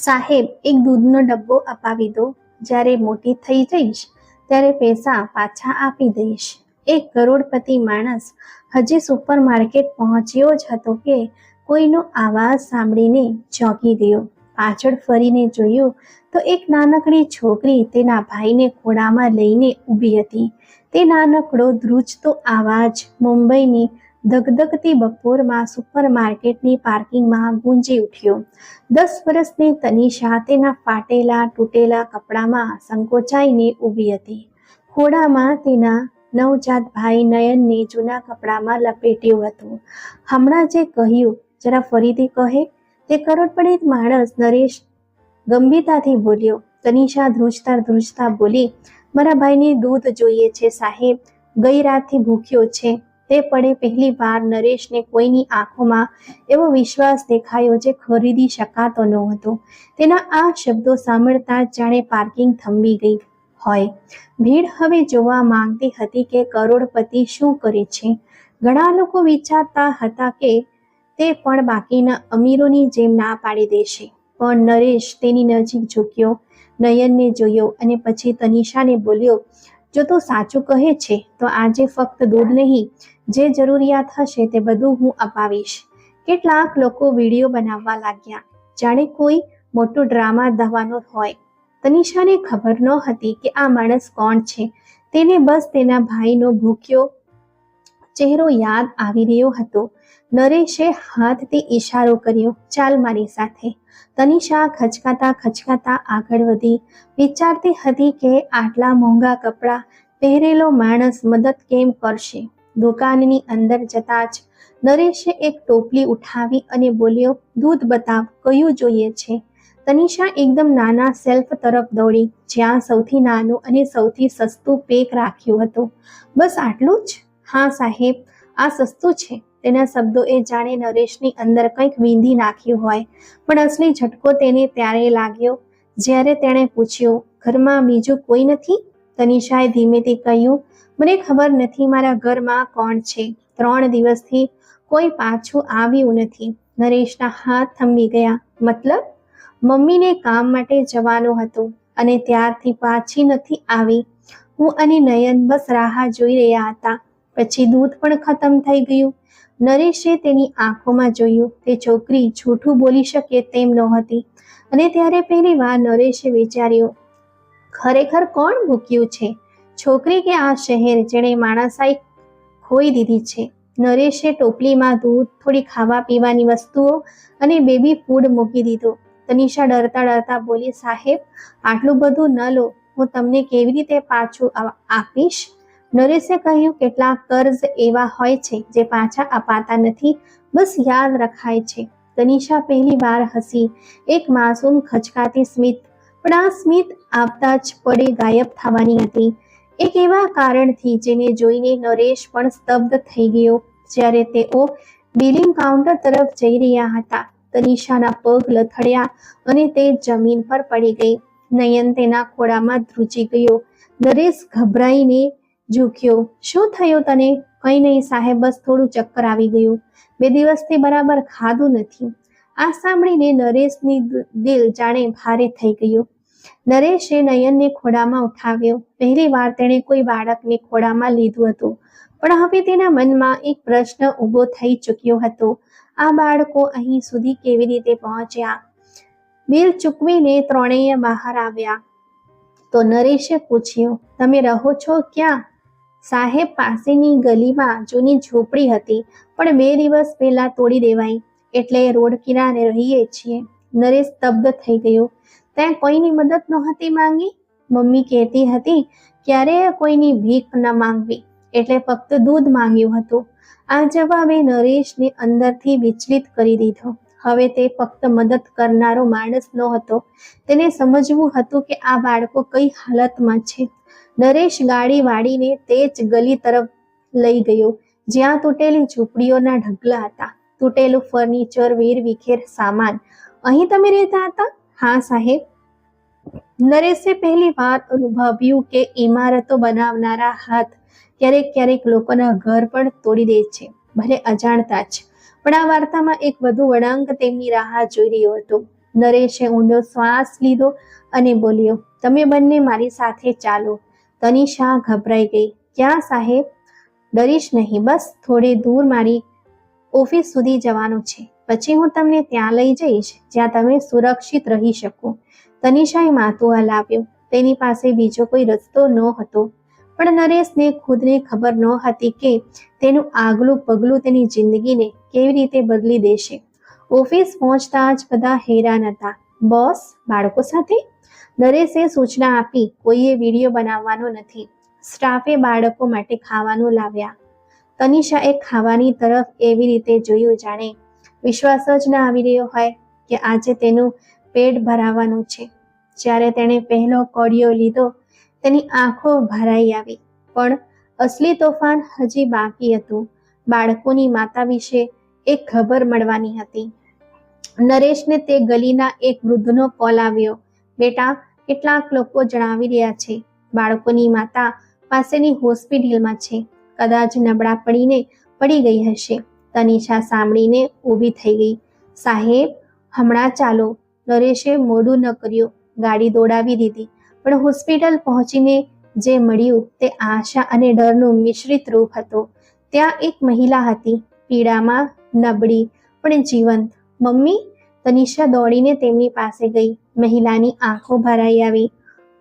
સાહેબ, એક દૂધનો ડબ્બો અપાવી દો. જ્યારે મોટી થઈ જઈશ, ત્યારે પૈસા પાછા આપી દઈશ. એક કરોડપતિ માણસ હજી સુપર માર્કેટ પહોંચ્યો જ હતો કે કોઈનો આવાજ સાંભળીને ચોંકી ગયો. પાછળ ફરીને જોયું તો એક નાનકડી છોકરી તેના ભાઈને ખોળામાં લઈને ઊભી હતી. તે નાનકડો ધ્રુજતો આવાજ મુંબઈની ધગધગતી બપોરમાં સુપર માર્કેટની પાર્કિંગમાં ગુંજી ઉઠ્યો. દસ વર્ષની તનિષા તેના ફાટેલા, તૂટેલા કપડામાં સંકોચાઈને ઊભી હતી. ખોડામાં તેના નવજાત ભાઈ નયનને જૂના કપડામાં લપેટ્યું હતું. હમણાં જે કહ્યું, જરા ફરીથી કહે, તે કરોડપતિ માણસ નરેશ ગંભીરતાથી બોલ્યો, તનિષા, ધ્રુજતા ધ્રુજતા બોલી, મારા ભાઈને દૂધ જોઈએ છે સાહેબ, ગઈ રાતથી ભૂખ્યો છે. તે પડે પહેલી વાર નરેશને કોઈની આંખોમાં એવો વિશ્વાસ દેખાયો જે ખરીદી શકાતો ન હતો. તેના આ શબ્દો સાંભળતા જાણે પાર્કિંગ થંભી ગઈ હોય. ભીડ હવે જોવા માંગતી હતી કે કરોડપતિ શું કરે છે? ઘણા લોકો વિચારતા હતા કે તે પણ બાકીના અમીરોની જેમ ના પાડી દેશે. પણ નરેશ તેની નજીક ઝૂક્યો, નયનને જોયો અને પછી તનિષાને બોલ્યો જો તું સાચું કહે છે, તો આજે ફક્ત દૂધ નહીં, જે જરૂરિયાત હશે તે બધું હું અપાવીશ. કેટલાક લોકો વીડિયો બનાવવા લાગ્યા. જાણે કોઈ મોટો ડ્રામા દવાનો હોય. તનિષાને ખબર ન હતી કે આ માણસ કોણ છે. તેને બસ તેના ભાઈનો ભૂખ્યો ચહેરો યાદ આવી રહ્યો હતો. નરેશે હાથથી ઈશારો કર્યો, ચાલ મારી સાથે. તનિષા ખચકાતા ખચકાતા આગળ વધી. વિચારતી હતી કે આટલા મોંઘા કપડાં પહેરેલો માણસ મદદ કેમ કરશે? દુકાનની અંદર જતા જ નરેશે એક ટોપલી ઉઠાવી અને બોલ્યો, દૂધ બતાવ, કયું જોઈએ છે? તનિષા એકદમ નાના સેલ્ફ તરફ દોડી, જ્યાં સૌથી નાનું અને સૌથી સસ્તું પેક રાખ્યું હતું. બસ આટલું જ? હા સાહેબ, આ સસ્તું છે. તેના શબ્દો એ જાણે નરેશની અંદર કંઈક વીંધી નાખ્યું હોય. પણ અસલી ઝટકો તેને ત્યારે લાગ્યો જ્યારે તેણે પૂછ્યું, ઘરમાં બીજું કોઈ નથી? તનિષાએ ધીમેથી કહ્યું, મને ખબર નથી મારા ઘરમાં કોણ છે. ત્રણ દિવસથી કોઈ પાછું આવ્યું નથી. નરેશના હાથ થંભી ગયા. મતલબ? મમ્મીને કામ માટે જવાનું હતું અને ત્યારથી પાછી નથી આવી. હું અને નયન બસ રાહ જોઈ રહ્યા હતા. પછી દૂધ પણ ખતમ થઈ ગયું. નરેશે તેની આંખોમાં જોયું. તે છોકરી જૂઠું બોલી શકે તેમ નહોતી. અને ત્યારે પહેલી વાર નરેશે વિચાર્યું, ખરેખર કોણ ભૂક્યું છે? છોકરી કે આ શહેર જેણે માણસાઈ ખોઈ દીધી છે? નરેશે ટોપલીમાં દૂધ, થોડી ખાવા પીવાની વસ્તુઓ અને બેબી ફૂડ મૂકી દીધો. તનિષા ડરતા ડરતા બોલી, સાહેબ, આટલું બધું ન લો. હું તમને કેવી રીતે પાછું આપીશ? નરેશે કહ્યું, કેટલાક કર્જ એવા હોય છે જે પાછા અપાતા નથી. બસ યાદ રખાય છે. તનિષા પહેલી વાર હસી. એક માસૂમ ખચકાતી સ્મિત. પણ આ સ્મિત આવતા જ પડે ગાયબ થવાની હતી. એક એવા કારણથી જેને જોઈને નરેશ પણ સ્તબ્ધ થઈ ગયો, જ્યારે તેઓ બિલિંગ કાઉન્ટર તરફ જઈ રહ્યા હતા. તનિષાના પગ લથડ્યા અને તે જમીન પર પડી ગઈ. નયન તેના ખોળામાં ધ્રુજી ગયો. નરેશ ગભરાઈને ઝૂક્યો શું થયું તને? કંઈ નહીં, સાહેબ, બસ થોડું ચક્કર આવી ગયું. બે દિવસથી બરાબર ખાધું નથી. આ સાંભળીને નરેશની દિલ જાણે ભારે થઈ ગયું. નરેશે નયનને ખોડામાં ઉઠાવ્યો. પહેલી વાર તેણે કોઈ બાળકને ખોડામાં લીધું હતું. પણ હવે તેના મનમાં એક પ્રશ્ન ઊભો થઈ ચૂક્યો હતો. આ બાળકો અહીં સુધી કેવી રીતે પહોંચ્યા? બિલ ચૂકવીને ત્રણેય બહાર આવ્યા. તો નરેશે પૂછ્યું, તમે રહો છો ક્યાં? સાહેબ પાસેની ગલીમાં જૂની ઝૂંપડી હતી, પણ બે દિવસ પહેલા તોડી દેવાઈ. એટલે રોડ કિનારે રહીએ છીએ. નરેશ સ્તબ્ધ થઈ ગયો. ત્યાં કોઈની મદદ નહોતી માંગી? મમ્મી કહેતી હતી. ક્યારેય કોઈની ભીખ ન માંગવી? એટલે ફક્ત દૂધ માંગ્યું હતું. આ જવાબે નરેશને અંદરથી વિચલિત કરી દીધો. હવે તે ફક્ત મદદ કરનારો માણસ નહોતો. તેને સમજવું હતું કે આ બાળકો કઈ હાલતમાં છે. નરેશ ગાડી વાળીને તે જ ગલી તરફ લઈ ગયો. જ્યાં તૂટેલી ઝૂંપડીઓના ઢગલા હતા. તૂટેલું ફર્નિચર, વીર, વિખેર સામાન. અહીં તમે રહેતા હતા? હા, સાહેબ. નરેશે પહેલી વાર અનુભવ્યું કે ઇમારતો બનાવનારા હાથ ક્યારેક ક્યારેક લોકોના ઘર પણ તોડી દે છે. ભલે અજાણતા જ. પણ આ વાર્તામાં એક વધુ વળાંક તેમની રાહ જોઈ રહ્યો હતો. નરેશે ઊંડો શ્વાસ લીધો અને બોલ્યો, તમે બંને મારી સાથે ચાલો. તનિષા ગભરાઈ ગઈ. ક્યાં સાહેબ? ડરીશ નહીં, બસ થોડે દૂર મારી ઓફિસ સુધી જવાનું છે. પછી હું તમને ત્યાં લઈ જઈશ, જ્યાં તમે સુરક્ષિત રહી શકો. તનિષાએ માથું હલાવ્યું. તેની પાસે બીજો કોઈ રસ્તો ન હતો પણ નરેશને ખુદને ખબર ન હતી કે તેનું આગલું પગલું તેની જિંદગીને કેવી રીતે બદલી દેશે. ઓફિસ પહોંચતા જ બધા હેરાન હતા. બોસ, બાળકો સાથે? નરેશે સૂચના આપી, કોઈએ વીડિયો બનાવવાનો નથી. સ્ટાફે બાળકો માટે ખાવાનું લાવ્યા. તનિષાએ ખાવાની તરફ એવી રીતે જોયું જાણે વિશ્વાસ જ ના આવી રહ્યો હોય કે આજે તેનું પેટ ભરાવાનું છે. જ્યારે તેણે પહેલો કોડિયો લીધો, તેની આંખો ભરાઈ આવી. પણ અસલી તોફાન હજી બાકી હતું. બાળકોની માતા વિશે એક ખબર મળવાની હતી. નરેશને તે ગલીના એક વૃદ્ધનો કોલ આવ્યો, બેટા કેટલાક લોકો જણાવી રહ્યા છે. બાળકોની માતા પાસેની હોસ્પિટલમાં છે. કદાચ નબળા પડીને પડી ગઈ હશે. તનિષા સાંભળીને ઊભી થઈ ગઈ. સાહેબ, હમણાં ચાલો. નરેશે મોડું ન કર્યું. ગાડી દોડાવી દીધી. પણ હોસ્પિટલ પહોંચીને જે મળ્યું તે આશા અને ડરનું મિશ્રિત રૂપ હતો. ત્યાં એક મહિલા હતી. પીડામાં નબળી, પણ જીવંત. મમ્મી તનિષા દોડીને તેમની પાસે ગઈ. મહિલાની આંખો ભરાઈ આવી.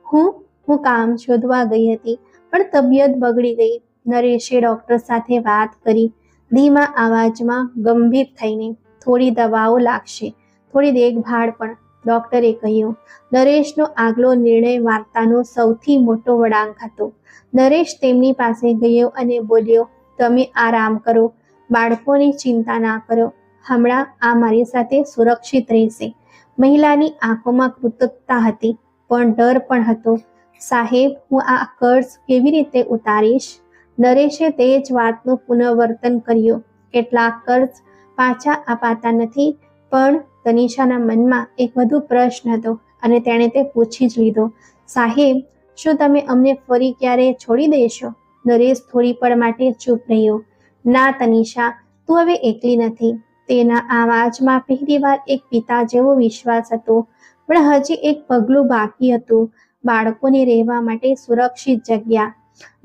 હું? હું કામ શોધવા ગઈ હતી, પણ તબિયત બગડી ગઈ. નરેશે ડોક્ટર સાથે વાત કરી. ધીમા અવાજમાં ગંભીર થઈને, થોડી દવાઓ લાગશે, થોડી દેખભાળ પણ, ડોક્ટરે કહ્યું. નરેશનો આગલો નિર્ણય વાર્તાનો સૌથી મોટો વળાંક હતો. નરેશ તેમની પાસે ગયો અને બોલ્યો, તમે આરામ કરો, બાળકોની ચિંતા ના કરો. હમણાં આ મારી સાથે સુરક્ષિત રહેશે. મહિલાની આંખોમાં કૃતજ્ઞતા હતી, પણ ડર પણ હતો. સાહેબ, હું આ કર્જ કેવી રીતે ઉતારીશ? નરેશે તે જ વાતનું પુનઃવર્તન કર્યું. કેટલાક કર્જ પાછા અપાતા નથી, પણ તનિષાના મનમાં એક વધુ પ્રશ્ન હતો અને તેણે તે પૂછી જ લીધો. સાહેબ, શું તમે અમને ફરી ક્યારે છોડી દેશો? નરેશ થોડી પળ માટે ચૂપ રહ્યો. ના તનિષા, તું હવે એકલી નથી. તેના અવાજમાં પહેલીવાર એક પિતા જેવો વિશ્વાસ હતો. પણ હજી એક પગલું બાકી હતું. બાળકોને રહેવા માટે સુરક્ષિત જગ્યા.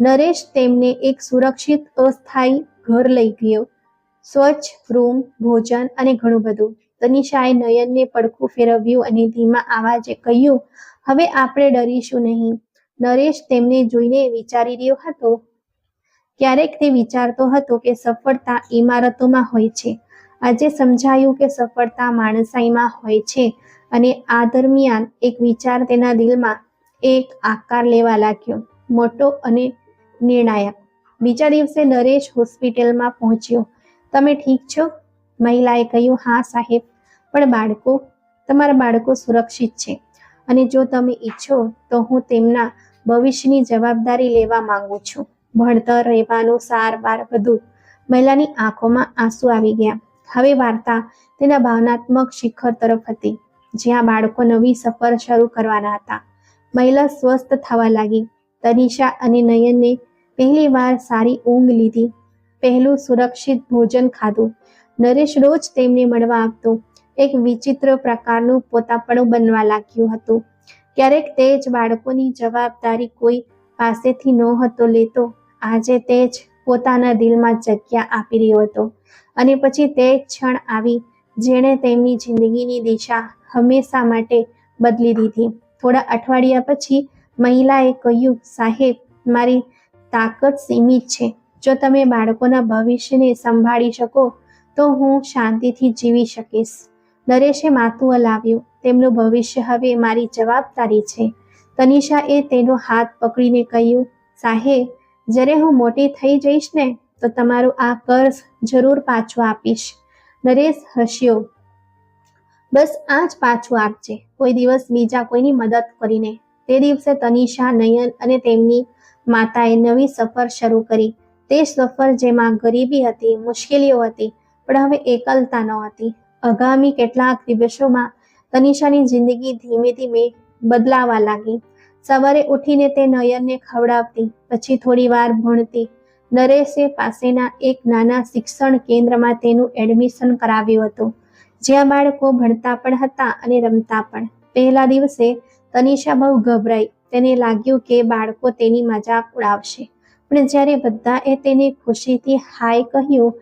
નરેશ તેમને એક સુરક્ષિત, અસ્થાયી ઘર લઈ ગયો. સ્વચ્છ રૂમ, ભોજન અને ઘણું બધું. તનિષાએ નયનને પડખું ફેરવ્યું અને ધીમા અવાજે કહ્યું, હવે આપણે ડરીશું નહીં. નરેશ તેમને જોઈને વિચારી રહ્યો હતો. ક્યારેક તે વિચારતો હતો કે સફળતા ઇમારતોમાં હોય છે. આજે સમજાયું કે સફળતા માણસાઈમાં હોય છે અને આ દરમિયાન એક વિચાર તેના દિલમાં એક આકાર લેવા લાગ્યો, મોટો અને નિર્ણાયક. બીજા દિવસે નરેશ હોસ્પિટલમાં પહોંચ્યો. તમે ઠીક છો? મહિલાએ કહ્યું. હા, સાહેબ. પણ બાળકો, તમારા બાળકો સુરક્ષિત છે અને જો તમે ઈચ્છો તો હું તેમના ભવિષ્યની જવાબદારી લેવા માંગુ છું. ભણતર, રહેવાનું, સારવાર, બધું. મહિલાની આંખોમાં આંસુ આવી ગયા. હવે વાર્તા તેના ભાવનાત્મક શિખર તરફ હતી. જ્યાં બાળકો નવી સફર શરૂ કરવાના હતા. મહિલા સ્વસ્થ થવા લાગી. તનિષા અને નયનને પહેલી વાર સારી ઊંઘ લીધી. પહેલું સુરક્ષિત ભોજન ખાધું. નરેશ રોજ તેમને મળવા આવતો. એક વિચિત્ર પ્રકારનું પોતાપણું બનવા લાગ્યું હતું. ક્યારેક તે જ બાળકોની જવાબદારી કોઈ પાસેથી નહોતો લેતો. આજે તે જ પોતાના દિલમાં જગ્યા આપી રહ્યો હતો. અને પછી તે ક્ષણ આવી જેણે તેમની જિંદગીની દિશા હંમેશા માટે બદલી દીધી. થોડા અઠવાડિયા પછી મહિલાએ કહ્યું, સાહેબ, મારી તાકત સીમિત છે. જો તમે બાળકોના ભવિષ્યને સંભાળી શકો, તો હું શાંતિથી જીવી શકીશ. નરેશે માથું હલાવ્યું. તેમનું ભવિષ્ય હવે મારી જવાબદારી છે. તનિષાએ તેનો હાથ પકડીને કહ્યું, સાહેબ, જ્યારે હું મોટી થઈ જઈશ ને તો તમારું આ કર્જ જરૂર પાછું આપીશ. નરેશ હસ્યો. બસ આ જ પાછું આપજે. કોઈ દિવસ બીજા કોઈની મદદ કરીને. તે દિવસે તનિષા, નયન અને તેમની માતાએ નવી સફર શરૂ કરી. તે સફર જેમાં ગરીબી હતી, મુશ્કેલીઓ હતી, પણ હવે એકલતા ન હતી. આગામી કેટલાક દિવસોમાં તનિષાની જિંદગી ધીમે ધીમે બદલાવા લાગી. સવારે ઉઠીને તે નયનને ખવડાવતી, પછી થોડી વાર ભણતી નરેશે પાસેના એક નાના શિક્ષણ કેન્દ્રમાં તેનું એડમિશન કરાવ્યું હતું. જ્યાં બાળકો ભણતા પણ હતા અને રમતા પણ. પહેલા દિવસે તનિષા બહુ ગભરાઈ. તેને લાગ્યું કે બાળકો તેની મજાક ઉડાવશે. પણ જ્યારે બધાએ તેને ખુશીથી હાય કહ્યું,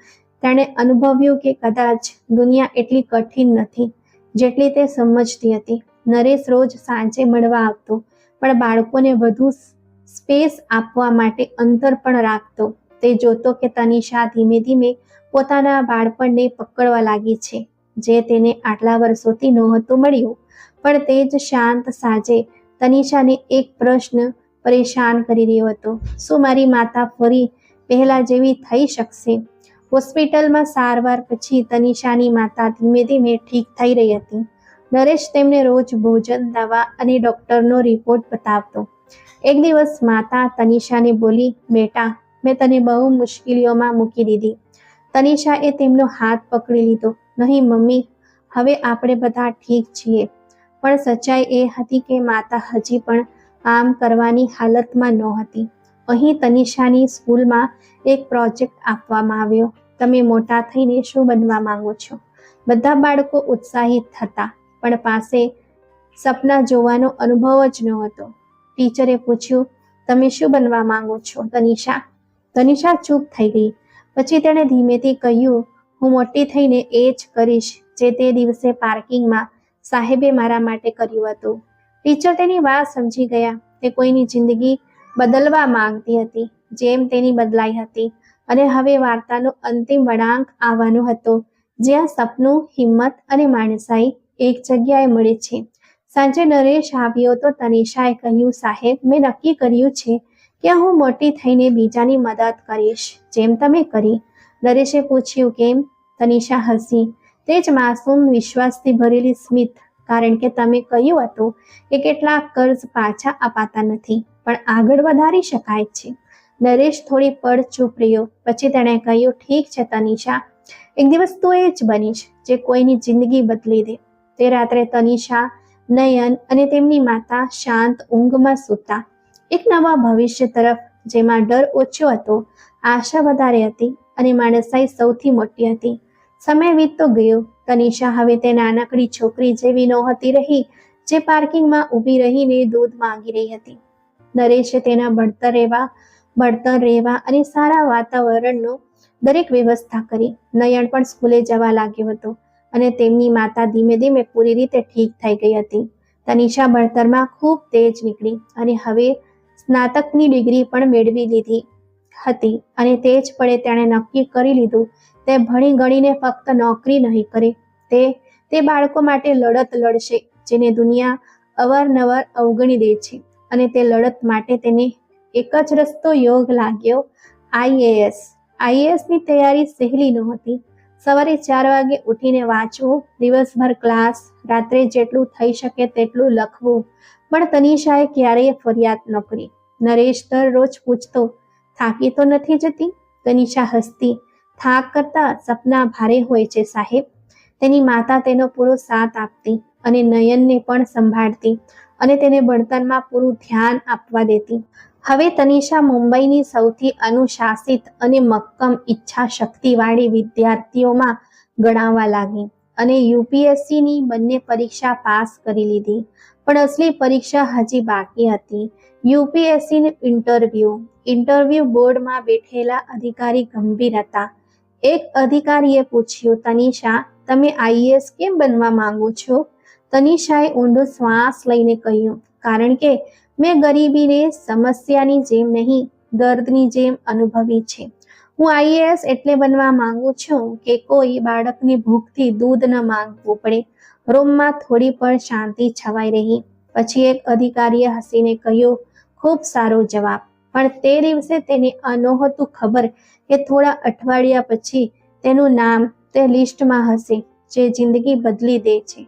તેણે અનુભવ્યું કે કદાચ દુનિયા એટલી કઠિન નથી, જેટલી તે સમજતી હતી. નરેશ રોજ સાંજે મળવા આવતો, પણ બાળકોને વધુ સ્પેસ આપવા માટે અંતર પણ રાખતો. તે જોતો કે તનિષા ધીમે ધીમે પોતાના બાળપણને પકડવા લાગી છે, જે તેને આટલા વર્ષોથી નહોતું મળ્યું. પણ તે જ શાંત સાજે તનિષાને એક પ્રશ્ન પરેશાન કરી રહ્યો હતો. શું મારી માતા ફરી પહેલા જેવી થઈ શકશે? હોસ્પિટલમાં સારવાર પછી તનિષાની માતા ધીમે ધીમે ઠીક થઈ રહી હતી. નરેશ તેમને રોજ ભોજન દવા અને ડૉક્ટરનો રિપોર્ટ બતાવતો. એક દિવસ માતા તનિષાને બોલી, બેટા, મેં તને બહુ મુશ્કેલીઓમાં મૂકી દીધી. તનિષાએ તેમનો હાથ પકડી લીધો. નહીં, મમ્મી, હવે આપણે બધા ઠીક છીએ. પણ સચ્ચાઈ એ હતી કે માતા હજી પણ આમ કરવાની હાલતમાં નહોતી અહીં તનિષાની સ્કૂલમાં એક પ્રોજેક્ટ આપવામાં આવ્યો. તમે મોટા થઈને શું બનવા માંગો છો? બધા બાળકો ઉત્સાહિત હતા, પણ પાસે સપના જોવાનો અનુભવ જ નહોતો. ટીચરે પૂછ્યું, તમે શું બનવા માંગો છો, તનિષા? તનિષા ચૂપ થઈ ગઈ. પછી તેણે ધીમેથી કહ્યું, હું મોટી થઈને એ જ કરીશ જે તે દિવસે પાર્કિંગમાં સાહેબે મારા માટે કર્યું હતું. ટીચર તેની વાત સમજી ગયા. તે કોઈની જિંદગી બદલવા માંગતી હતી, જેમ તેની બદલાઈ હતી. અને હવે વાર્તાનો અંતિમ વળાંક આવવાનો હતો, જ્યાં સપનું, હિંમત અને માણસાઈ એક જગ્યાએ મળે છે. સાંજે નરેશ આવ્યો તો તનિષાએ કહ્યું, સાહેબ, મેં નક્કી કર્યું છે કે હું મોટી થઈને બીજાની મદદ કરીશ. જેમ તમે કરી. નરેશે પૂછ્યું, કેમ? તનિષા હસી. તે જ માસૂમ વિશ્વાસથી ભરેલી સ્મિત. કારણ કે તમે કહ્યું હતું કે કેટલાક કર્જ પાછા અપાતા નથી, પણ આગળ વધારી શકાય છે. નરેશ થોડી પળ ચૂપ રહ્યો. પછી તેણે કહ્યું, ઠીક છે તનિષા એક દિવસ તું એ જ બનીશ જે કોઈની જિંદગી બદલી દે. તે રાત્રે તનિષા નયન અને તેમની માતા શાંત ઊંઘમાં સૂતા. એક નવા ભવિષ્ય તરફ જેમાં ડર ઓછો હતો, આશા વધારે હતી અને માણસાઈ સૌથી મોટી હતી. સમય વીતતો ગયો. તનિષા હવે તે નાનકડી છોકરી જેવી નહોતી રહી, જે પાર્કિંગમાં ઊભી રહીને દૂધ માંગી રહી હતી. નરેશે તેના ભણતર રહેવા ભણતર રહેવા અને સારા વાતાવરણનો દરેક વ્યવસ્થા કરી. નયન પણ સ્કૂલે જવા લાગ્યો હતો. અને તેમની માતા ધીમે ધીમે પૂરી રીતે ઠીક થઈ ગઈ હતી. તનિષા ભણતરમાં ખૂબ તેજ નીકળી અને હવે સ્નાતકની ડિગ્રી પણ મેળવી લીધી હતી અને તે જ પડે તેણે નક્કી કરી લીધું, તે ભણી ગણીને ફક્ત નોકરી નહીં કરે, તે તે બાળકો માટે લડત લડશે, જેને દુનિયા અવારનવાર અવગણી દે છે. અને તે લડત માટે તેને એક જ રસ્તો યોગ લાગ્યો આઈએએસ આઈએએસની તૈયારી સહેલી નહોતી. સવારે ચાર વાગે ઉઠીને વાંચવું, દિવસભર ક્લાસ રાત્રે જેટલું થઈ શકે તેટલું લખવું. પણ તનિષાએ ક્યારેય ફરિયાદ ન કરી. નરેશ દરરોજ પૂછતો, થાકી તો નથી જતી? તનિષા હસતી, થાક કરતા સપના ભારે હોય છે સાહેબ. તેની માતા તેનો પૂરો સાથ આપતી અને નયનને પણ સંભાળતી અને તેને ભણતરમાં પૂરું ધ્યાન આપવા દેતી. હવે તનિષા મુંબઈની સૌથી અનુશાસિત અને મક્કમ ઈચ્છા શક્તિવાળી વિદ્યાર્થીઓમાં ગણાવા લાગી અને યુપીએસસીની બંને પરીક્ષા પાસ કરી લીધી. પણ અસલી પરીક્ષા હજી બાકી હતી. યુપીએસસીનું ઇન્ટરવ્યૂ. ઇન્ટરવ્યૂ બોર્ડમાં બેઠેલા અધિકારી ગંભીર હતા. એક અધિકારીએ પૂછ્યું, તનિષા, તમે આઈએએસ કેમ બનવા માંગો છો? તનિષાએ ઊંડો શ્વાસ લઈને કહ્યું, કારણ કે મેં ગરીબીને સમસ્યાની જેમ નહીં, દર્દની જેમ અનુભવી છે. હું આઈએએસ એટલે બનવા માંગુ છું કે કોઈ બાળકની ભૂખથી દૂધ ન માંગવું પડે. રૂમમાં થોડી પણ શાંતિ છવાઈ રહી. પછી એક અધિકારીએ હસીને કહ્યું, ખૂબ સારો જવાબ. પણ તે દિવસે તેને નહોતું ખબર કે થોડા અઠવાડિયા પછી તેનું નામ તે લિસ્ટમાં હશે, જે જિંદગી બદલી દે છે.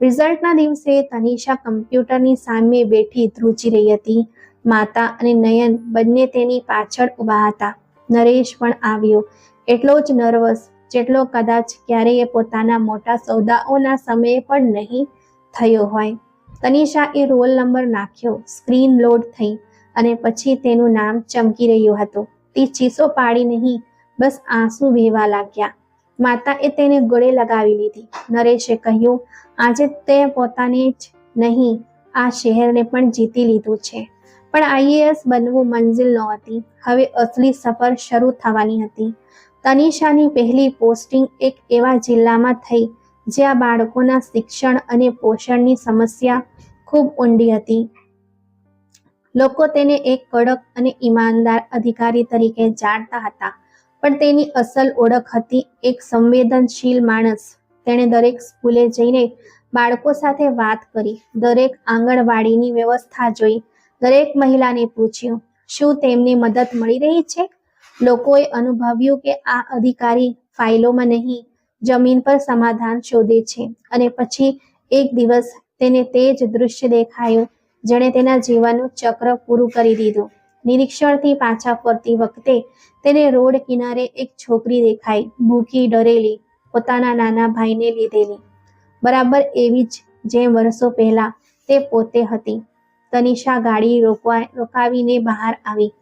રિઝલ્ટના દિવસે તનિષા કમ્પ્યુટરની સામે બેઠી ધ્રુજી રહી હતી. માતા અને નયન બંને તેની પાછળ ઊભા હતા. નરેશ પણ આવ્યો. એટલો જ નર્વસ, જેટલો કદાચ ક્યારેય પોતાના મોટા સોદાઓના સમયે પણ નહીં થયો હોય. તનિષા એ રોલ નંબર નાખ્યો, સ્ક્રીન લોડ થઈ અને પછી તેનું નામ ચમકી રહ્યું હતું. તે ચીસો પાડી નહીં, બસ આંસુ વહેવા લાગ્યા. માતાએ તેને ગળે લગાવી લીધી. નરેશે કહ્યું, આજે તે પોતાને જ નહીં, આ શહેરને પણ જીતી લીધું છે. પણ આઈએએસ બનવું મંજિલ નહોતી. હવે અસલી સફર શરૂ થવાની હતી. તનિષાની પહેલી પોસ્ટિંગ એક એવા જિલ્લામાં થઈ, જ્યાં બાળકોના શિક્ષણ અને પોષણની સમસ્યા ખૂબ ઊંડી હતી. લોકો તેને એક કડક અને ઈમાનદાર અધિકારી તરીકે જાણતા હતા. પણ તેની અસલ ઓળખ હતી એક સંવેદનશીલ માણસ. તેણે દરેક સ્કૂલે જઈને બાળકો સાથે વાત કરી, દરેક આંગણવાડીની વ્યવસ્થા જોઈ, દરેક મહિલાને પૂછ્યું, શું તેમને મદદ મળી રહી છે? લોકોએ અનુભવ્યું કે આ અધિકારી ફાઇલોમાં નહીં, જમીન પર સમાધાન શોધે છે અને પછી એક દિવસ તેને તે જ દૃશ્ય દેખાયું, જેણે તેના જીવનનું ચક્ર પૂરું કરી દીધું. નિરીક્ષણથી પાછા ફરતી વખતે તેને રોડ કિનારે એક છોકરી દેખાઈ, ભૂખી ડરેલી, પોતાના નાના ભાઈને લીધેલી. બરાબર એવી જ જેમ વર્ષો પહેલા તે પોતે હતી. તનિષા ગાડી રોકવા, રોકાવીને બહાર આવી.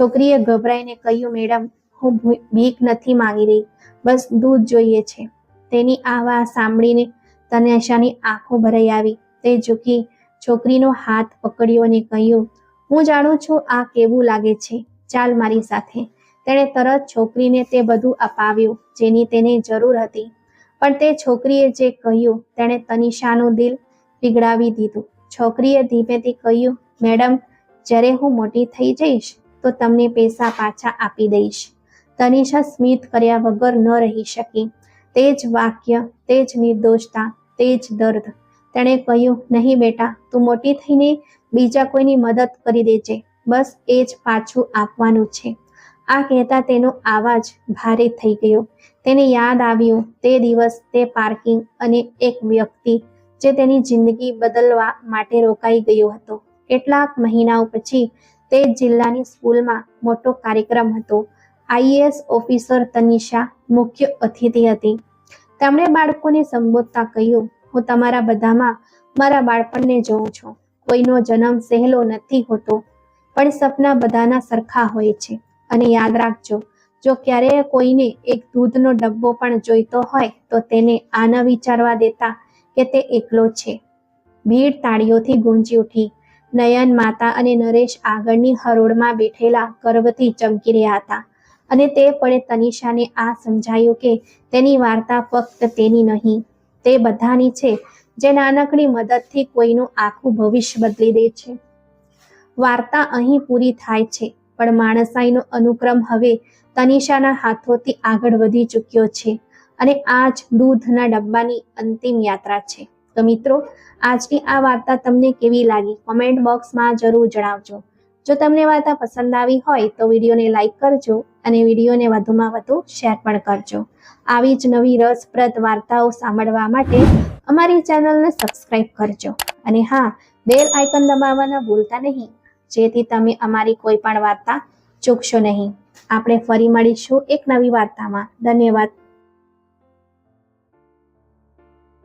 છોકરીએ ગભરાઈને કહ્યું, મેડમ, હું ભીખ નથી માંગી રહી. બસ દૂધ જોઈએ છે. તેની આ વાત સાંભળીને તનિષાની આંખો ભરાઈ આવી. તે ઝૂકી છોકરીનો હાથ પકડ્યો અને કહ્યું હું જાણું છું આ કેવું લાગે છે. ચાલ મારી સાથે. તેણે તરત છોકરીને તે બધું અપાવ્યું, જેની તેને જરૂર હતી. પણ તે છોકરીએ જે કહ્યું, તેણે તનિષાનું દિલ પીગળાવી દીધું. છોકરીએ ધીમેથી કહ્યું, મેડમ, જ્યારે હું મોટી થઈ જઈશ, તો તમને પૈસા પાછા આપી દઈશ. તનિષા સ્મિત કર્યા વગર ન રહી શકી. તે જ વાક્ય, તે જ નિર્દોષતા, તે જ દર્દ. તેણે કહ્યું, નહીં બેટા, તું મોટી થઈને બીજા કોઈની મદદ કરી દેજે બસ એ જ પાછું આપવાનું છે. આ કહેતા તેનો આવાજ ભારે થઈ ગયો. તેને યાદ આવ્યું તે દિવસ તે પાર્કિંગ અને એક વ્યક્તિ જે તેની જિંદગી બદલવા માટે રોકાઈ ગયો હતો. કેટલાક મહિનાઓ પછી તે જિલ્લાની સ્કૂલમાં મોટો કાર્યક્રમ હતો. આઈએએસ ઓફિસર તનિષા મુખ્ય અતિથિ હતી. તેમણે બાળકોને સંબોધતા કહ્યું, હું તમારા બધામાં મારા બાળપણને જોઉં છું. કોઈનો જન્મ સહેલો નથી હોતો, પણ સપના બધાના સરખા હોય છે. અને યાદ રાખજો, જો ક્યારેય કોઈને એક દૂધનો ડબ્બો પણ જોઈતો હોય, તો તેને આ વિચારવા દેતા કે તે એકલો છે. ભીડ તાળીઓથી ગુંજી ઉઠી, નયન માતા અને નરેશ આગળની હરોળમાં બેઠેલા ગર્વથી ચમકી રહ્યા હતા. અને તે પળે તનિષાને આ સમજાયું કે તેની વાર્તા ફક્ત તેની નહીં, તે બધાની છે. જે નાનકડી મદદથી કોઈનું આખું ભવિષ્ય બદલી દે છે. વાર્તા અહીં પૂરી થાય છે, પણ માણસાઈનો અનુક્રમ હવે તનિષાના હાથોથી આગળ વધી ચૂક્યો છે અને આ જ દૂધના ડબ્બાની અંતિમ યાત્રા છે. તો મિત્રો, આજની આ વાર્તા તમને કેવી લાગી? કોમેન્ટ બોક્સમાં જરૂર જણાવજો. જો તમને વાર્તા પસંદ આવી હોય તો વિડીયોને લાઇક કરજો અને વિડીયોને વધુમાં વધુ શેર પણ કરજો. આવી જ નવી રસપ્રદ વાર્તાઓ સાંભળવા માટે અમારી ચેનલને સબસ્ક્રાઇબ કરજો. અને હા, બેલ આઇકન દબાવવાના ભૂલતા નહીં. જેથી તમે અમારી કોઈ પણ વાર્તા ચૂકશો નહીં. આપણે ફરી મળીશું એક નવી વાર્તામાં. ધન્યવાદ.